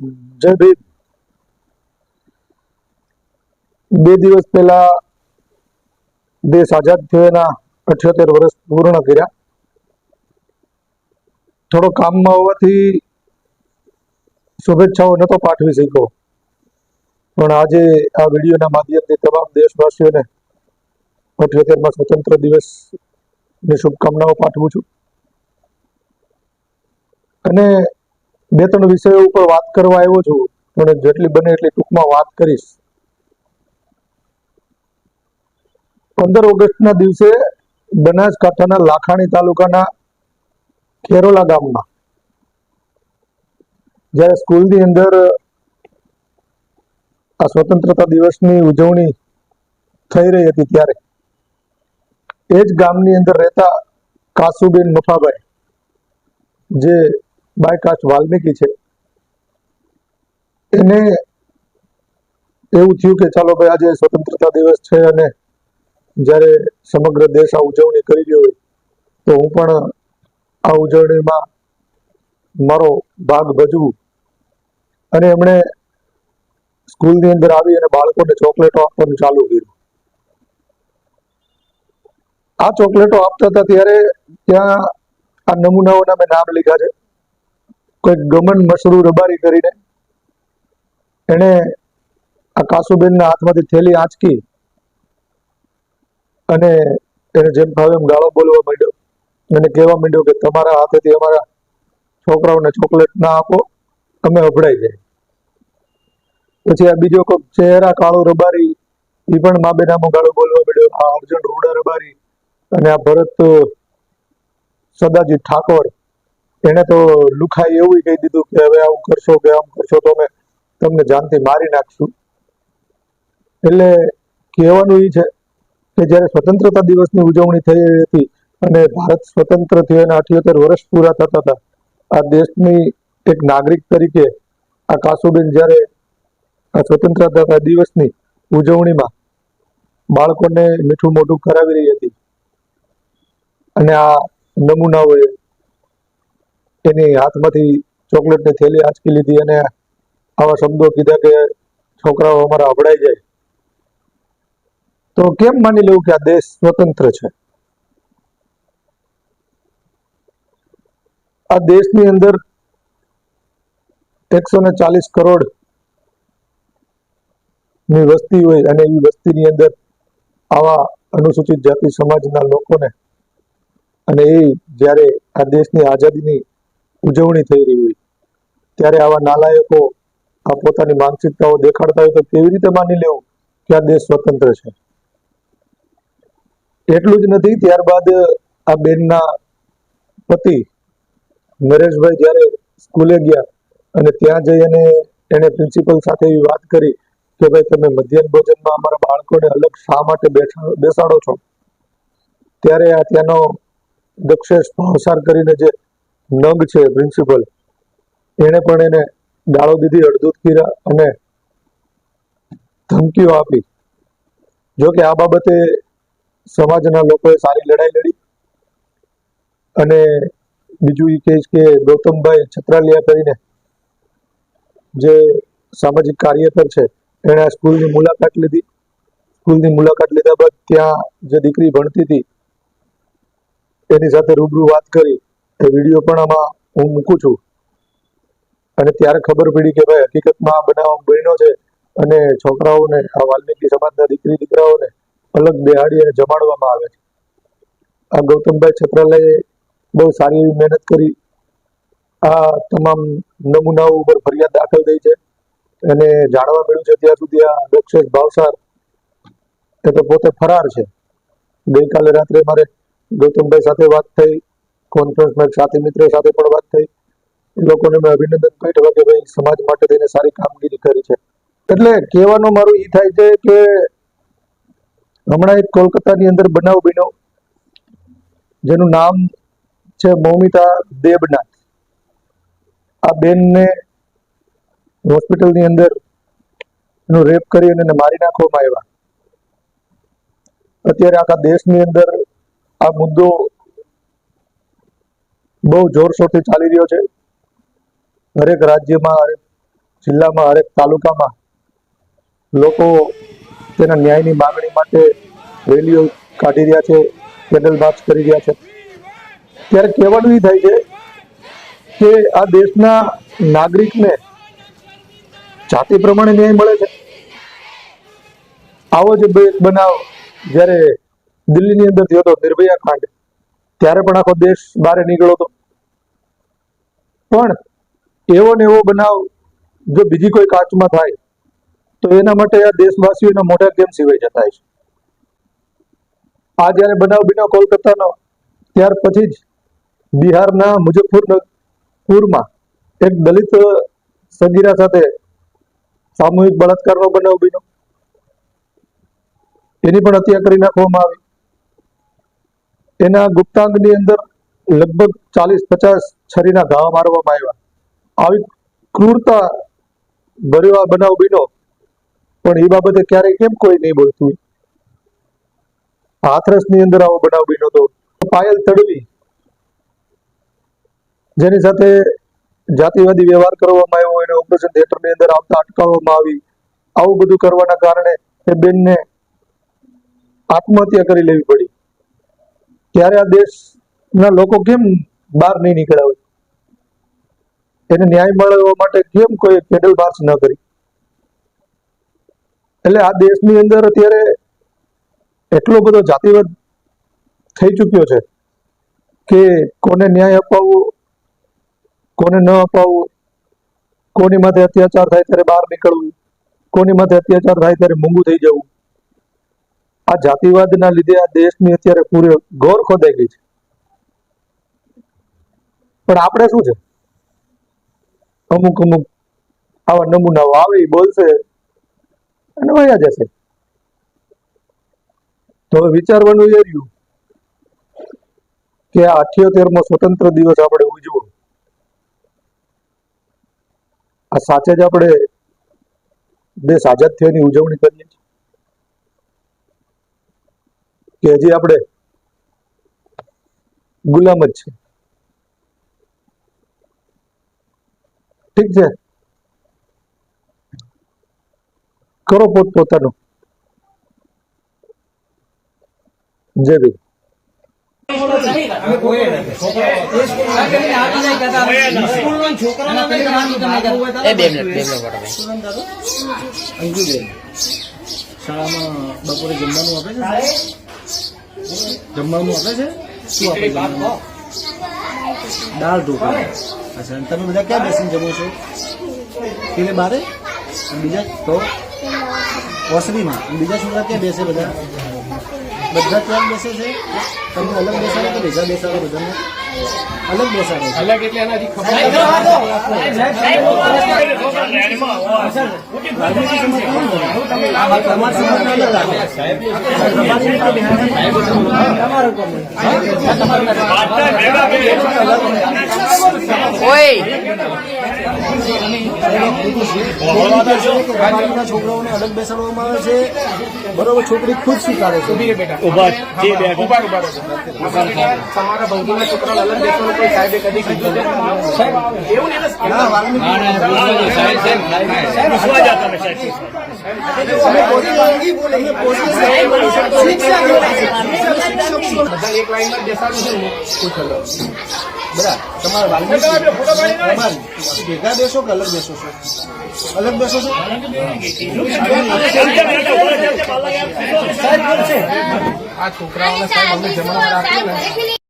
જય ભીમ. બે દિવસ પહેલા દેશ આઝાદ થયો એના અઠ્યોતેર વર્ષ પૂર્ણ કર્યા. થોડો કામમાં હોવાથી શુભેચ્છાઓ નતો પાઠવી શક્યો. પણ આજે આ વિડીયોના માધ્યમથી તમામ દેશવાસીઓને અઠ્યોતેરમાં સ્વતંત્ર દિવસની શુભકામનાઓ પાઠવું છું. અને બે ત્રણ વિષયો ઉપર વાત કરવા આવ્યો છું, પણ જેટલી બને એટલી ટૂંકમાં વાત કરીશ. પંદર ઓગસ્ટના દિવસે બનાસકાંઠાના લાખાણી તાલુકાના ખેરોલા ગામમાં, જ્યારે સ્કૂલની અંદર આ સ્વતંત્રતા દિવસની ઉજવણી થઈ રહી હતી ત્યારે, એ જ ગામની અંદર રહેતા કાસુબેન મફાભાઈ, જે બાયકાસ્ટ વાલ્મીકી છે. એને એવું થયું કે ચાલો ભાઈ આજે સ્વતંત્રતા દિવસ છે અને જ્યારે સમગ્ર દેશ આ ઉજવણી કરી રહ્યો હોય, તો હું પણ આ ઉજવણીમાં મારો ભાગ ભજવું. અને એમણે સ્કૂલની અંદર આવી અને બાળકોને ચોકલેટો આપવાનું ચાલુ કર્યું. આ ચોકલેટો આપતા હતા ત્યારે ત્યાં આ નમૂનાઓના મેં નામ લીધા છે. કોઈ ગમન મશરૂ રબારી કરીને એણે આ કાસુબેનના હાથમાંથી થેલી આંચકી અને એને જેમ ભાવે એમ ગાળો બોલવા માંડ્યો. અને કહેવા માંડ્યો કે તમારા હાથેથી અમારા છોકરાઓને ચોકલેટ ના આપો, અમે અભડાઈ જાય પછી આ બીજો કોઈક ચહેરા કાળો રબારી એ પણ મા બેનામો ગાળો બોલવા માંડ્યો. આ અર્જુન રૂડા રબારી અને આ ભરત સદાજી ઠાકોર એને તો લુખાઈ એવું કહી દીધું કે હવે આવું કરશો કે આમ કરશો તો અમે તમને જાનથી મારી નાખશું. એટલે કહેવાનું એ છે કે જ્યારે સ્વતંત્રતા દિવસની ઉજવણી થઈ હતી અને ભારત સ્વતંત્ર થયો અને અઠ્યોતેર વર્ષ પૂરા થતા હતા, આ દેશની એક નાગરિક તરીકે આ કાસુબેન જ્યારે આ સ્વતંત્રતા દિવસની ઉજવણીમાં બાળકોને મીઠું મોઢું કરાવી રહી હતી અને આ નમૂનાઓએ એની હાથમાંથી ચોકલેટની થેલી આંચકી લીધી અને આવા શબ્દો કીધા કે છોકરાઓ અમારા અભડાઈ જાય. તો કેમ માની લેવું કે આ દેશ સ્વતંત્ર છે? આ દેશની અંદર એકસો ને ચાલીસ કરોડની વસ્તી હોય અને એ વસ્તીની અંદર આવા અનુસૂચિત જાતિ સમાજના લોકોને અને એ જ્યારે આ દેશની આઝાદીની ઉજવણી થઈ રહી હોય. ત્યારે આવા નાલાયકો આ પોતાની માનસિકતાઓ દેખાડતા હોય તો કેવી રીતે માની લેવું કે આ દેશ સ્વતંત્ર છે? એટલું જ નથી, ત્યારબાદ આ બેનના પતિ નરેશભાઈ જ્યારે સ્કૂલે ગયા અને ત્યાં જઈ અને એને પ્રિન્સિપલ સાથે એવી વાત કરી કે ભાઈ તમે મધ્યાહન ભોજનમાં અમારા બાળકોને અલગ શા માટે બેસાડો છો? ત્યારે આ ત્યાંનો દક્ષેશ ભાવસાર કરીને જે નંગ છે પ્રિન્સિપલ એણે પણ એને ગાળો દીધી અડધૂત કર્યા અને ધમકીઓ આપી. જો કે આ બાબતે સમાજના લોકોએ સારી લડાઈ લડી અને બીજું એ કહીશ કે ગૌતમભાઈ છત્રાલિયા કરીને જે સામાજિક કાર્યકર છે, એણે આ સ્કૂલની મુલાકાત લીધી. સ્કૂલની મુલાકાત લીધા બાદ ત્યાં જે દીકરી ભણતી હતી, એની સાથે રૂબરૂ વાત કરી. એ વીડિયો પણ આમાં હું મૂકું છું. અને ત્યારે ખબર પડી કે ભાઈ હકીકતમાં આ બનાવ બન્યો છે અને છોકરાઓને, આ વાલ્મીકી સમાજના દીકરી, દીકરાઓને અલગ બેહાડી અને જમાડવામાં આવે છે. આ ગૌતમભાઈ છત્રાલયે બહુ સારી એવી મહેનત કરી. આ તમામ નમૂનાઓ ઉપર ફરિયાદ દાખલ થઈ છે. અને જાણવા મળ્યું છે ત્યાં સુધી આ દક્ષેશ ભાવસાર એ તો પોતે ફરાર છે. ગઈકાલે રાત્રે મારે ગૌતમભાઈ સાથે વાત થઈ. કોન્ફરન્સમાં સાથી મિત્રો સાથે પણ વાત થઈ. લોકોને મેં અભિનંદન પાઠવ્યા કે ભાઈ સમાજ માટે તેને સારી કામગીરી કરી છે. એટલે કહેવાનું મારું એ થાય છે કે હમણાં એક કોલકાતાની અંદર બનાવ બન્યો, જેનું નામ છે મૌમિતા દેબનાથ. આ બેનને હોસ્પિટલની અંદર એનું રેપ કરી અને મારી નાખવામાં આવ્યા. અત્યારે આખા દેશની અંદર આ મુદ્દો બહુ જોરશોરથી ચાલી રહ્યો છે. હરેક રાજ્યમાં હરેક જિલ્લામાં હરેક તાલુકામાં લોકો તેના ન્યાયની માગણી માટે રેલીઓ કાઢી રહ્યા છે કેન્ડલ માર્ચ કરી રહ્યા છે. ત્યારે કહેવાનું એ થાય છે કે આ દેશના નાગરિકને જાતિ પ્રમાણે ન્યાય મળે છે. આવો જ બનાવ જ્યારે દિલ્હીની અંદર થયો હતો, નિર્ભયા કાંડ, ત્યારે પણ આખો દેશ બહાર નીકળ્યો હતો. પણ એવો ને એવો બનાવ જો બીજી કોઈ કાચમાં થાય, તો એના માટે આ દેશવાસીઓના મોઢા કેમ સિવાય જતા છે આ જ્યારે બનાવ બન્યો કોલકાતાનો, ત્યાર પછી જ બિહારના મુઝફ્ફરપુરમાં એક દલિત સગીરા સાથે સામૂહિક બળાત્કારનો બનાવ બન્યો. એની પણ હત્યા કરી નાખવામાં આવી. એના ગુપ્તાંગની અંદર લગભગ ચાલીસ પચાસ છરીના ઘા મારવામાં આવ્યા. આવી ક્રૂરતા આ બનાવ બીનો પણ એ બાબતે ક્યારેય કેમ કોઈ નહીં બોલતું? હાથરસની અંદર આવો બનાવ બીનો તો પાયલ તડવી, જેની સાથે જાતિવાદી વ્યવહાર કરવામાં આવ્યો એને ઓપરેશન થિયેટરની અંદર આવતા અટકાવવામાં આવી. આવું બધું કરવાના કારણે એ બેનને આત્મહત્યા કરી લેવી પડી. ત્યારે આ દેશના લોકો કેમ બહાર નહીં નીકળ્યા હોય? એને ન્યાય મળવા માટે કેમ કોઈ પેડલ માર્ચ ન કરી? એટલે આ દેશની અંદર અત્યારે એટલો બધો જાતિવાદ થઈ ચૂક્યો છે કે કોને ન્યાય અપાવવો, કોને ન અપાવવો, કોની માથે અત્યાચાર થાય ત્યારે બહાર નીકળવું, કોની માથે અત્યાચાર થાય ત્યારે મૂંગું થઈ જવું. આ જાતિવાદના લીધે આ દેશની અત્યારે પૂરે ગોર ખોદાઈ ગઈ છે. પણ આપણે શું છે? અમુક અમુક આવા નમૂનાઓ આવે બોલશે અને વયા જશે. તો હવે વિચારવાનું એ રહ્યું કે આ અઠ્યોતેરમો સ્વતંત્ર દિવસ આપણે ઉજવો. આ સાચે જ આપણે દેશ આઝાદ થયાની ઉજવણી કરીએ છીએ. કે હજી આપણે ગુલામ જ છે ઠીક છે. કરો પોત પોતાનું. જય ભીમ. બે મિનિટ બે મિનિટ વાળા ભાઈ અંજુબેન શાળામાં બપોરે જમવાનું આપે છે? જમવાનું આપે છે? શું આપે? દાળ ઢોકળા. અચ્છા અને તમે બધા ક્યાં બેસીને જમો છો? પેલે બારે? અને બીજા તો? ઓસરીમાં. અને બીજા છોકરા ક્યાં બેસે બધા? બધા ત્યાં બેસે છે? તમે અલગ બેસાડો કે ભેગા બેસાડો બધાને? અલગ બેસાડે. અલગ એટલે એનાથી ખબર છોકરાઓને અલગ બેસાડવામાં આવે છે. બરોબર છોકરી ખુદ સ્વીકારે છે. તમારા ભંગીના છોકરાઓ અલગ દેશોનો કોઈ સાહેબે કદી કીધું છે? સાહેબ. એવું નહીં સાહેબ સાહેબ વાલ્મીકી એક ભેગા બેસો કે અલગ બેસો છો અલગ બેસો છો આ છોકરાઓને સાહેબ અમે જમણવાર આપ્યું ને